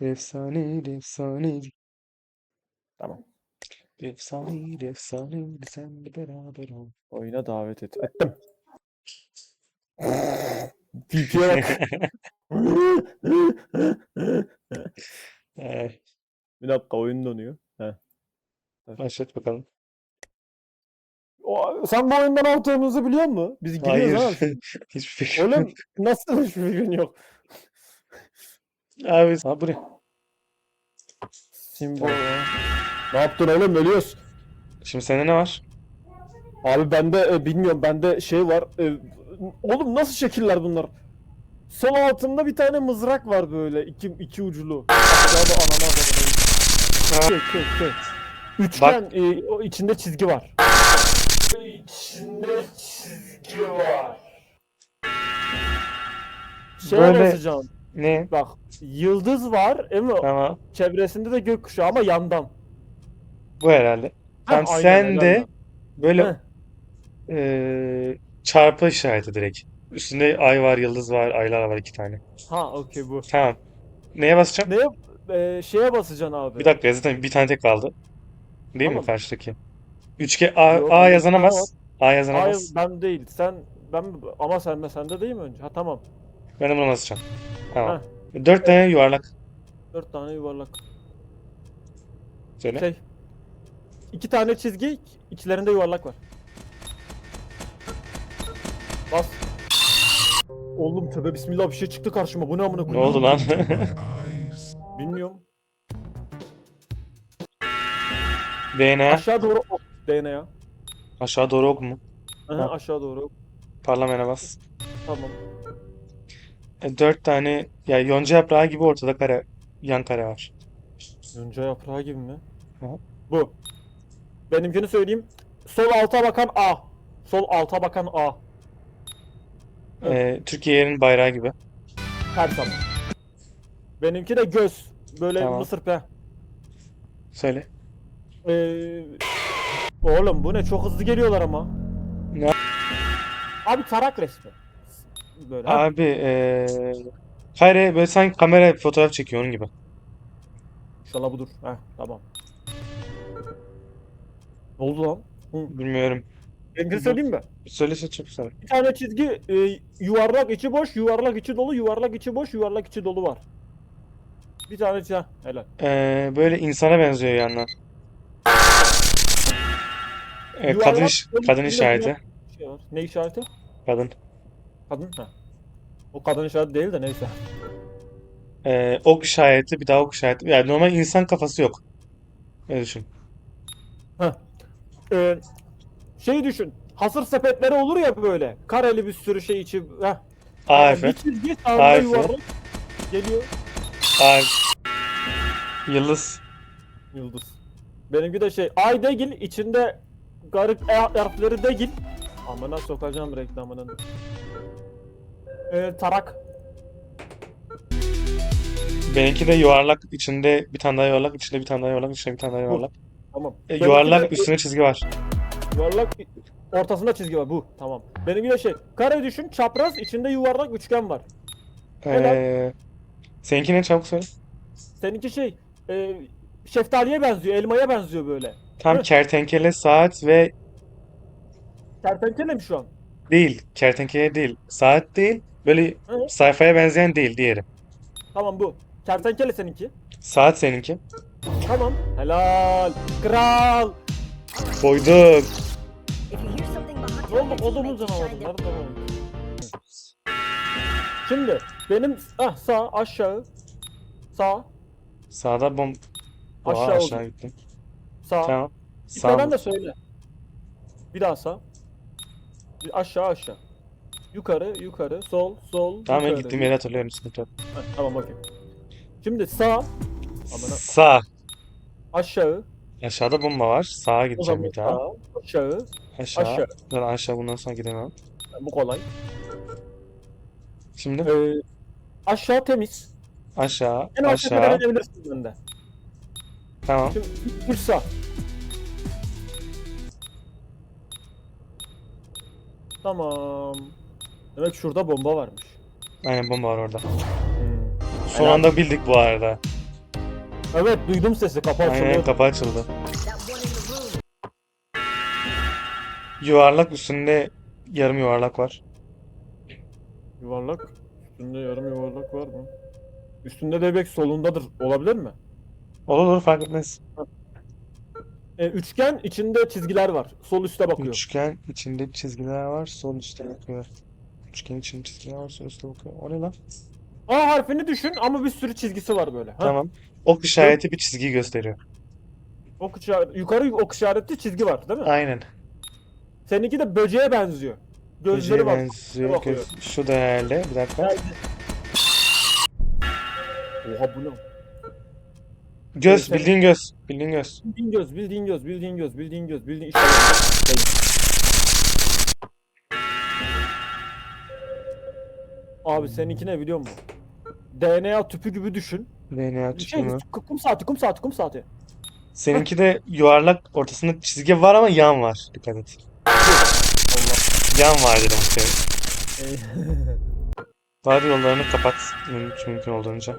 Efsane, efsane, Tamam. efsane, efsane, sen de beraber ol. Oyuna davet et. Ettim. TP'ye bak. Eh, Bir dakika oyun donuyor. Heh. başlat bakalım. O, sen bu oyunda ne yaptığımızı biliyor musun? Biz giriyoruz Hayır. Hiçbir fikrim Oğlum yok. nasıl hiçbir fikrin yok? Abi, bu ne? Simbol ya. Ne yaptın oğlum ölüyoruz. Şimdi sende ne var? Abi bende e, bilmiyorum bende şey var. e, oğlum nasıl şekiller bunlar? Sol altında bir tane mızrak var böyle iki, iki uculu. Anana Ha. Şey, şey, şey. Üçgen e, o içinde çizgi var. İçinde çizgi var. Şey Böyle- yazacağım. Ne? Bak yıldız var ama Tamam. çevresinde de gökkuşağı ama yandan. Bu herhalde. Tamam aynen, sen de yandan. böyle Heh. eee, çarpı işareti direkt. Üstünde ay var, yıldız var, aylar var iki tane. Ha okey bu. Tamam. Neye basacağım? Neye e, şeye basacaksın abi. Bir dakika zaten bir tane tek kaldı. Değil mi Tamam. karşıdaki? Üçgen A, Yok, A yok, yazana tamam. bas. A Hayır bas. ben değil. Sen ben ama sen sende değil mi önce? Ha tamam. Ben de buna basacağım. Tamam. Dört tane yuvarlak. Dört tane yuvarlak. Söyle. Şey. iki tane çizgi, içlerinde yuvarlak var. Bas. Oğlum tövbe bismillah bir şey çıktı karşıma. Bu ne amına Ne koyayım? oldu lan? Bilmiyorum. DNA. Aşağı doğru ok. DNA. Aşağı doğru ok mu? Aha, Ha. aşağı doğru ok. Parlamene bas. Tamam. E, dört tane ya yonca yaprağı gibi ortada kare yan kare var. Yonca yaprağı gibi mi? Hı. Bu. Benimkini söyleyeyim. Sol alta bakan A. Sol alta bakan A. E, Türkiye'nin bayrağı gibi. Her zaman. Benimki de göz. Böyle Tamam. mısır pe. Söyle. Ee, oğlum bu ne? Çok hızlı geliyorlar ama. Ne? Abi tarak resmi. Böyle. ha? Abi e, kare böyle sanki kamera fotoğraf çekiyor onun gibi. İnşallah budur. Heh, tamam. Ne oldu lan? Hı. Bilmiyorum. Benimkini söyleyeyim mi? Söyle söyle çok söyle. Bir tane çizgi e, yuvarlak içi boş, yuvarlak içi dolu, yuvarlak içi boş, yuvarlak içi dolu var. Bir tane çizgi. Helal. E, böyle insana benziyor yandan. E, Yuvarlak, kadın dolu, kadın işareti. Şey var. Ne işareti? Kadın. Kadın. Ha. O kadın işareti değil de neyse. E, ok işareti bir daha ok işareti. Yani normal insan kafası yok. Öyle düşün. Ee, şey düşün. Hasır sepetleri olur ya böyle. Kareli bir sürü şey içi. Heh. A Bir çizgi sağında yuvarlak. Geliyor. A harfi. Yıldız. Yıldız. Benimki de şey. Ay değil içinde garip E harfleri değil. Amına sokacağım reklamının. Ee, tarak. Benimki de yuvarlak içinde bir tane daha yuvarlak içinde bir tane daha yuvarlak içinde bir tane daha yuvarlak. Tamam. E, Benimki yuvarlak de- üstüne çizgi var. Yuvarlak ortasında çizgi var bu. Tamam. Benimki de şey. Kare düşün. Çapraz içinde yuvarlak üçgen var. Helal. Ee, seninki ne çabuk söyle. Seninki şey. E, şeftaliye benziyor. Elmaya benziyor böyle. Tam Hı. kertenkele saat ve Kertenkele mi şu an? değil. Kertenkele değil. Saat değil. Böyle Hı. sayfaya benzeyen değil diğeri. Tamam bu. Kertenkele seninki. Saat seninki. Tamam. Helal. Kral. Koyduk. Ne oldu? your Odamın teammate canavarı. shine their Nerede tamam. Şimdi benim ah sağ aşağı sağ Sağda bom... Oha Aşağı aşağı oldu. gittim. sağ. Tamam. Sağ. da söyle. Bir daha sağ. Bir aşağı aşağı. Yukarı yukarı sol sol Tamam ben yukarı. gittiğim yeri hatırlıyorum. Sıkıntı yok. Ha, tamam okey. Şimdi sağ Amına- Sağ. aşağı Aşağıda bomba var. Sağa o gideceğim zaman bir daha. sağ aşağı Aşağı. aşağı. Ben aşağı bundan sonra gidemem. bu kolay. Şimdi Ee, aşağı temiz. aşağı. En aşağı kadar Aşağı. inebilirsin bende. Tamam. Şimdi full sağ. Tamam. Demek şurada bomba varmış. Aynen bomba var orada. Hmm. Son Helal. anda bildik bu arada. Evet duydum sesi kapı Aynen açıldı. kapı açıldı. Yuvarlak üstünde yarım yuvarlak var. Yuvarlak. Üstünde yarım yuvarlak var mı? Üstünde de belki solundadır. Olabilir mi? Olur olur fark etmez. E, üçgen içinde çizgiler var. Sol üste bakıyor. Üçgen içinde çizgiler var. Sol üstte bakıyor. Üçgen içinde çizgiler var. Sol üstte bakıyor. O ne lan? A harfini düşün ama bir sürü çizgisi var böyle. Ha? Tamam. Ok işareti bir çizgi gösteriyor. Ok işareti, yukarı ok işaretli çizgi var değil mi? Aynen. Seninki de böceğe benziyor. Gözleri Böceğe var. benziyor. bakıyor. Göz- Şu da herhalde. Bir dakika. Geldi. Oha bu ne? Göz. Sen- Bildiğin göz. Bildiğin göz. Bildiğin göz, bildiğin göz, bildiğin göz, bildiğin göz, bildiğin işte. Abi seninki ne biliyor musun? DNA tüpü gibi düşün. DNA Bir tüpü şey, mü? kum saati, kum saati, kum saati. Seninki de yuvarlak ortasında çizgi var ama yan var. Dikkat et. Allah. Yan var dedim işte. Var yollarını kapat. Mümkün, mümkün olduğunca.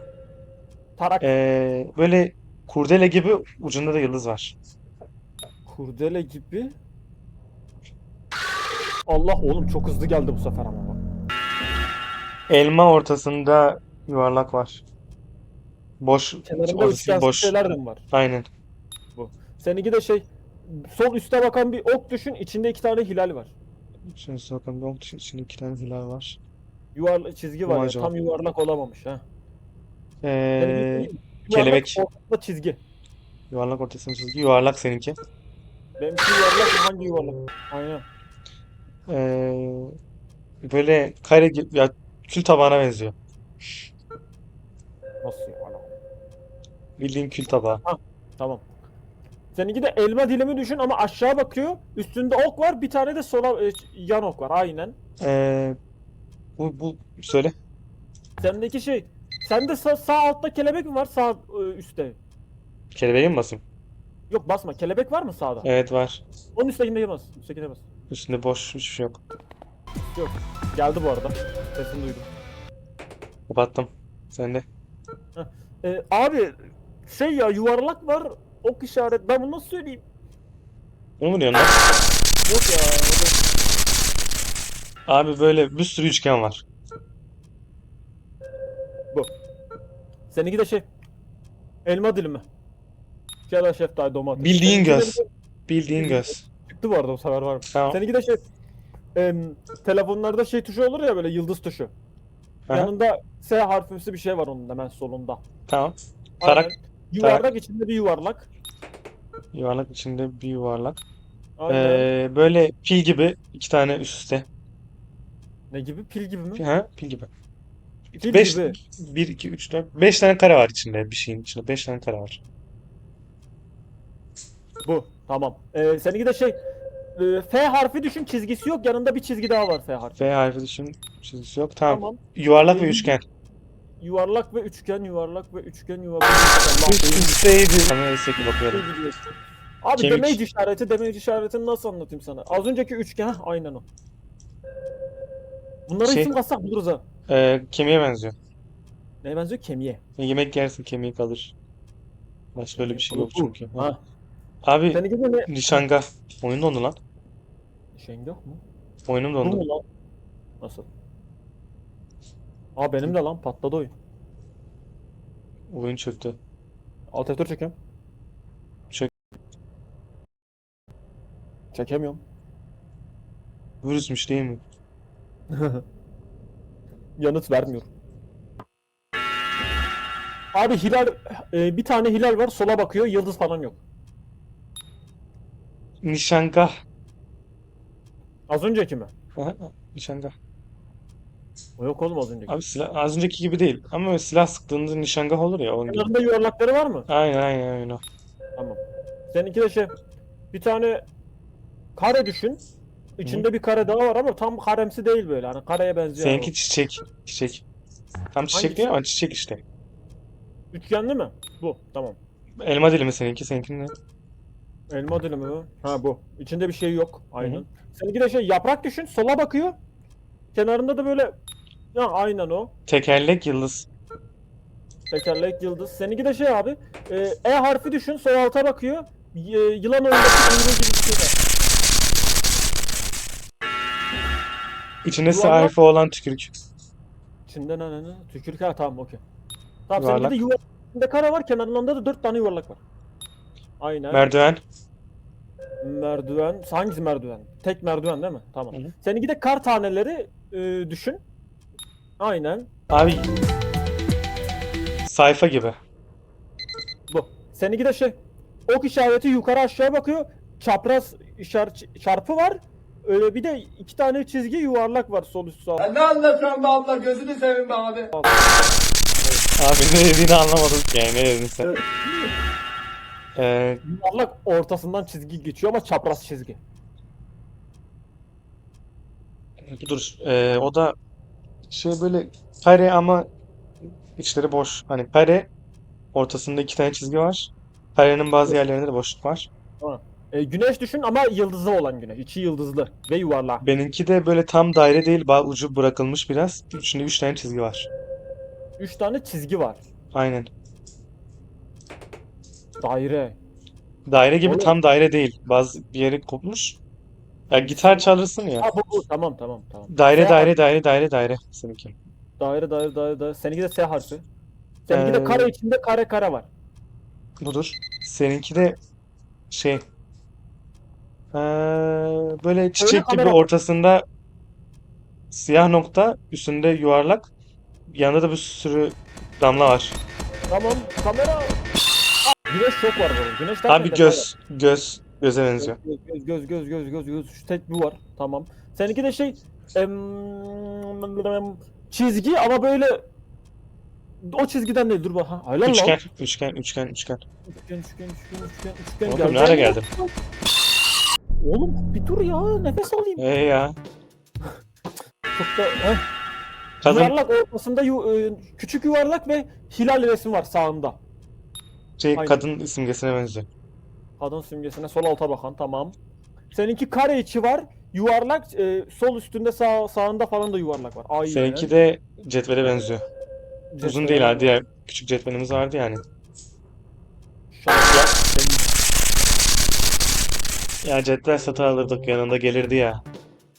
Tarak Ee, böyle kurdele gibi ucunda da yıldız var. kurdele gibi. Allah oğlum çok hızlı geldi bu sefer ama bak. Elma ortasında yuvarlak var. Boş, Kenarında ortası üçgensiz boş. şeyler de mi var? Aynen. Seninki de şey sol üste bakan bir ok düşün içinde iki tane hilal var. Şöyle bakalım. Yok, içinde iki tane hilal var. Yuvarlak çizgi var ya, Amacım. tam yuvarlak olamamış ha. Ee, Seninki yuvarlak, kelebek. ortada çizgi. yuvarlak ortasında çizgi. Yuvarlak seninki. Benimki yuvarlak hangi yuvarlak? Aynen. Ee, böyle kare gibi, ya kül tabağına benziyor. Nasıl ya? Ana. Bildiğin kül tabağı. Tamam. Seninki de elma dilimi düşün ama aşağı bakıyor. Üstünde ok var. Bir tane de sola e, yan ok var. Aynen. Ee, bu, bu söyle. Sendeki şey. Sende sağ, sağ altta kelebek mi var? Sağ e, üstte. Kelebeğe mi basayım? Yok basma. Kelebek var mı sağda? Evet var. Onun üsttekinde bas. Üsttekinde bas. Üstünde boş hiçbir şey yok. Yok. Geldi bu arada. Sesini duydum. Kapattım. Sen de. E, abi şey ya yuvarlak var. Ok işaret. Ben bunu nasıl söyleyeyim? Ne mu diyorsun lan? Yok ya. öyle- Abi böyle bir sürü üçgen var. Bu. Seninki de şey. Elma dilimi. Şela şeftali domates. Bildiğin Seninki de göz. Bildiğin göz. Çıktı bu arada bu sefer var mı? Tamam. Seninki de şey. Em, telefonlarda şey tuşu olur ya böyle yıldız tuşu. Aha, Yanında S harfimsi bir şey var onun hemen solunda. Tamam. Tarak. Aynen. Yuvarlak içinde bir yuvarlak. Yuvarlak içinde bir yuvarlak. Aynen. Ee, böyle pil gibi iki tane üst üste. Ne gibi? Pil gibi mi? Ha, pil gibi. Pil 5 gibi. 1 2 3 4 5 tane kare var içinde bir şeyin içinde 5 tane kare var. Bu. Tamam. Ee, seninki de şey. E, F harfi düşün çizgisi yok. Yanında bir çizgi daha var F harfi. F harfi dışın çizgisi yok. Tamam. Tamam. Yuvarlak ve Ee, üçgen. Yuvarlak ve üçgen, yuvarlak ve üçgen, yuvarlak. Allah Üst benim- üsteydi. Kamera ki bakıyorum. Abi Kemik. damage işareti, damage işaretini nasıl anlatayım sana? Az önceki üçgen, aynen o. Bunlara Şey- isim katsak buluruz ha. Ee, kemiğe benziyor. Neye benziyor? Kemiğe. Yemek yersin kemiği kalır. Başka öyle bir şey yok çünkü. Ha. Abi Seninki de ne? nişanga. Oyun dondu lan. Şengah mı? Oyunum Bu dondu. mu lan? Nasıl? Aa benim de lan patladı oyun. Oyun çöktü. Alt F4 çekiyorum. Çek. Çekemiyorum. Virüsmüş değil mi? Yanıt vermiyor. Abi hilal, e, bir tane hilal var sola bakıyor yıldız falan yok. Nişanga. Az önceki mi? Aha, nişanga. O yok oğlum az önceki. Abi silah az önceki gibi değil. Ama silah sıktığında nişangah olur ya onun gibi. Kenarında yuvarlakları var mı? Aynen aynen aynen o. Tamam. Seninki de şey bir tane kare düşün. İçinde bir kare daha var ama tam karemsi değil böyle. Hani kareye benziyor. Seninki çiçek. Çiçek. Tam çiçek değil ama çiçek işte. Üçgenli mi? Bu. Tamam. Elma dilimi seninki. Seninki ne? Elma dilimi mi? Ha bu. İçinde bir şey yok. Aynen. Seninki de şey yaprak düşün. Sola bakıyor. Kenarında da böyle ya aynen o. Tekerlek yıldız. Tekerlek yıldız. Seninki de şey abi. E, e harfi düşün. Sol alta bakıyor. Y- yılan oyundaki kuyruğu gibi bir şey var. İçinde S Yuvarlak- olan tükürük. İçinde ne ne ne? Tükürük ha tamam okey. Tamam seninki de yuvarlak. İçinde kare var. Kenarlarında da dört tane yuvarlak var. Aynen. Merdiven. Merdiven. Hangisi merdiven? Tek merdiven değil mi? Tamam. Hı hı. Seninki de kar taneleri e, düşün. Aynen. Abi sayfa gibi. Bu. Seninki de şey. Ok işareti yukarı aşağı bakıyor. Çapraz işaret çarpı var. Öyle bir de iki tane çizgi yuvarlak var sol üst sağ. Ya ne anlatıyorsun be abla gözünü seveyim be abi. Abi ne dediğini anlamadım ki yani ne dedin sen. Ee, Yuvarlak ortasından çizgi geçiyor ama çapraz çizgi. dur ee, o da şey böyle kare ama içleri boş. Hani kare ortasında iki tane çizgi var. Karenin bazı yerlerinde de boşluk var. E, güneş düşün ama yıldızlı olan güneş. İçi yıldızlı ve yuvarlak. Benimki de böyle tam daire değil, ba- ucu bırakılmış biraz. İçinde üç tane çizgi var. Üç tane çizgi var. Aynen. Daire. Daire gibi Oğlum. tam daire değil. Bazı bir yeri kopmuş. Ya gitar çalırsın ya. Ha bu, bu. Tamam tamam tamam. Daire S daire daire daire daire seninki. Daire daire daire daire. Seninki de S harfi. Seninki de Ee, kare içinde kare kare var. Budur. Seninki de şey ee, böyle çiçek gibi kamera- ortasında siyah nokta, üstünde yuvarlak. Yanında da bir sürü damla var. Tamam kamera. Güneş çok var bunun. Güneş derken Abi göz, göz, göze benziyor. Göz göz göz göz göz göz göz. Şu tek bu var. Tamam. Seninki de şey em, çizgi ama böyle o çizgiden değil dur bak ha. Lan. Üçgen, üçgen, üçgen, üçgen. Üçgen üçgen üçgen üçgen üçgen Oğlum geldi. nereye geldin? Oğlum bir dur ya nefes alayım. Ee ya. Çok da heh. Kadın Yuvarlak ortasında yu- e, küçük yuvarlak ve hilal resmi var sağında. Şey Aynen. kadın simgesine benziyor. Kadın simgesine sol alta bakan tamam. Seninki kare içi var. Yuvarlak e, sol üstünde sağ sağında falan da yuvarlak var. Aynen. Seninki de cetvele benziyor. Uzun Cetvele değil ha diğer küçük cetvelimiz vardı yani. Ya cetvel satın alırdık yanında gelirdi ya.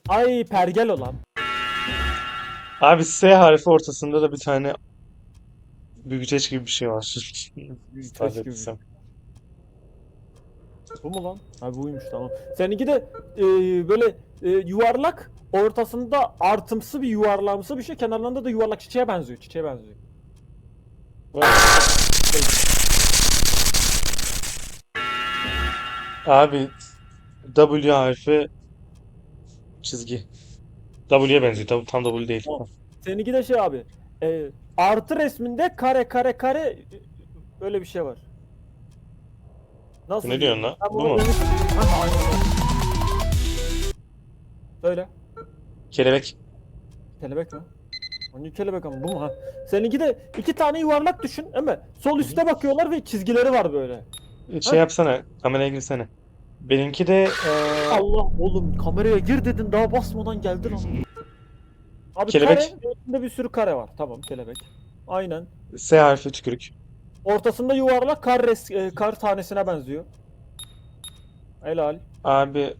Ay pergel olan. Abi S harfi ortasında da bir tane büyüteç gibi bir şey var. Büyüteç gibi. etsem. Bu mu lan? Ha buymuş tamam. Seninki de e, böyle e, yuvarlak ortasında artımsı bir yuvarlamsı bir şey kenarlarında da yuvarlak çiçeğe benziyor. Çiçeğe benziyor. Abi W harfi çizgi. W'ye benziyor. Tam, W değil. Seninki de şey abi. E, artı resminde kare kare kare öyle bir şey var. Nasıl? Ne diyorsun lan? Bu mu? Ha. Söyle. Kelebek. Kelebek mi? Hangi kelebek ama bu mu ha? Seninki de iki tane yuvarlak düşün değil mi? Sol üste bakıyorlar ve çizgileri var böyle. Şey yapsana. Kameraya girsene. Benimki de eee, Allah oğlum kameraya gir dedin daha basmadan geldin ama. Abi Kelebek. kare, üstünde bir sürü kare var. Tamam kelebek. Aynen. S harfi tükürük. Ortasında yuvarlak kar, res, e, kar tanesine benziyor. Helal. Abi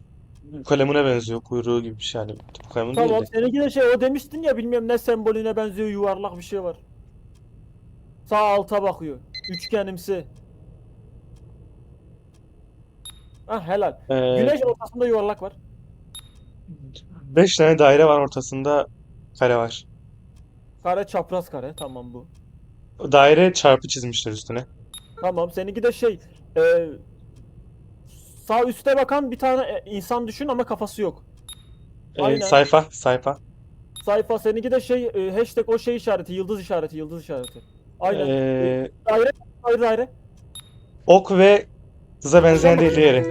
kalemine benziyor. Kuyruğu gibi bir şey yani. Kalemun değil Tamam de. seninki de şey o demiştin ya bilmiyorum ne sembolüne benziyor yuvarlak bir şey var. Sağ alta bakıyor. Üçgenimsi. Ah helal. Eee, Güneş ortasında yuvarlak var. beş tane daire var ortasında kare var. Kare çapraz kare tamam bu. Daire çarpı çizmişler üstüne. Tamam seninki de şey e, sağ üste bakan bir tane e, insan düşün ama kafası yok. Eee, Aynen. sayfa, sayfa. Sayfa seninki de şey e, hashtag o şey işareti yıldız işareti yıldız işareti. Aynen. Eee, daire daire daire. ok ve kıza benzeyen değil diğeri.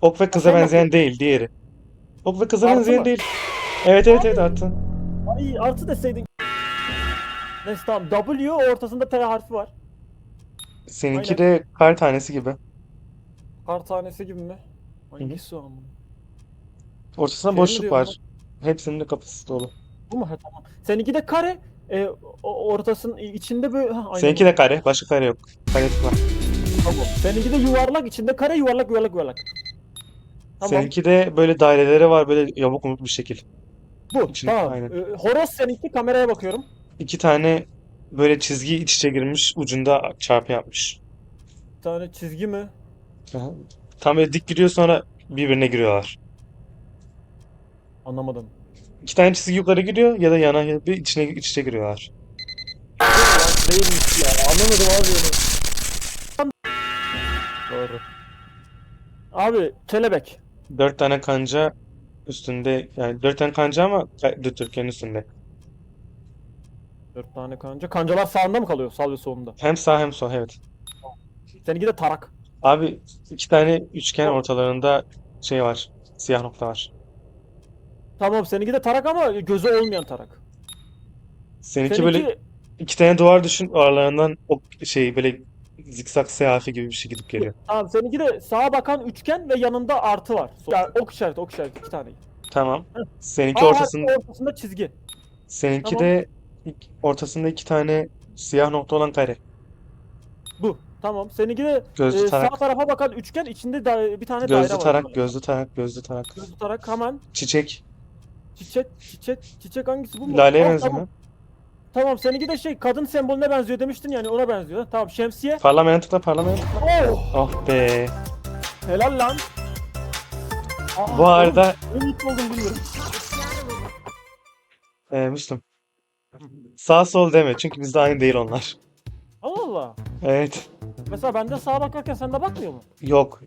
Ok ve kıza benzeyen değil diğeri. Ok ve kıza benzeyen değil. Evet evet evet attın. Ay artı deseydin. Neyse tamam W ortasında T harfi var. Seninki Aynen. de kar tanesi gibi. Kar tanesi gibi mi? Hangisi o ama? Ortasında Şey mi boşluk diyorum var. Hepsinin de kapısı dolu. Bu mu? Ha, tamam. Seninki de kare. e, o- ortasının içinde böyle ha, aynen Seninki de kare. Başka kare yok. Kare var. Tamam. Seninki de yuvarlak, içinde kare yuvarlak yuvarlak yuvarlak. Tamam. Seninki de böyle daireleri var böyle yamuk yumuk bir şekil. Bu. içinde- tamam. aynen. Ee, horoz seninki kameraya bakıyorum. İki tane böyle çizgi iç içe girmiş ucunda çarpı yapmış. Bir tane çizgi mi? Aha. Tam böyle dik giriyor sonra birbirine giriyorlar. Anlamadım. İki tane çizgi yukarı giriyor ya da yana ya bir içine iç içe giriyorlar. Değilmiş ya. Anlamadım abi onu. Doğru. Abi kelebek. Dört tane kanca üstünde yani dört tane kanca ama Türkiye'nin üstünde. Dört tane kanca. Kancalar sağında mı kalıyor? Sağ ve solunda. Hem sağ hem sol evet. Seninki de tarak. Abi iki tane üçgen ortalarında şey var. Siyah nokta var. Tamam seninki de tarak ama gözü olmayan tarak. Seninki Seninki böyle iki tane duvar düşün aralarından o şey böyle zikzak seyafi gibi bir şey gidip geliyor. tamam seninki de sağa bakan üçgen ve yanında artı var. Yani ok işareti, ok işareti iki tane. Tamam. Seninki Aa, ortasında ortasında çizgi. seninki tamam. de ortasında iki tane siyah nokta olan kare. Bu. Tamam. Seninki de Gözlü e, sağ tarak. tarafa bakan üçgen içinde da, bir tane daire Gözlü var. tarak, gözlü tarak, gözlü tarak. Gözlü tarak hemen. Çiçek. Çiçek, çiçek, çiçek hangisi bu mu? Laleye Aa, benziyor tamam. mu? Tamam seninki de şey kadın sembolüne benziyor demiştin yani ona benziyor. Tamam şemsiye. Parlamayan tıkla. Oh! Oh be. Helal lan. Aa, Bu arada Ne mutlu oldum bilmiyorum. e, Müslüm. Sağ sol deme çünkü bizde aynı değil onlar. Allah Allah. Evet. Mesela bende sağa bakarken sende bakmıyor mu? Yok.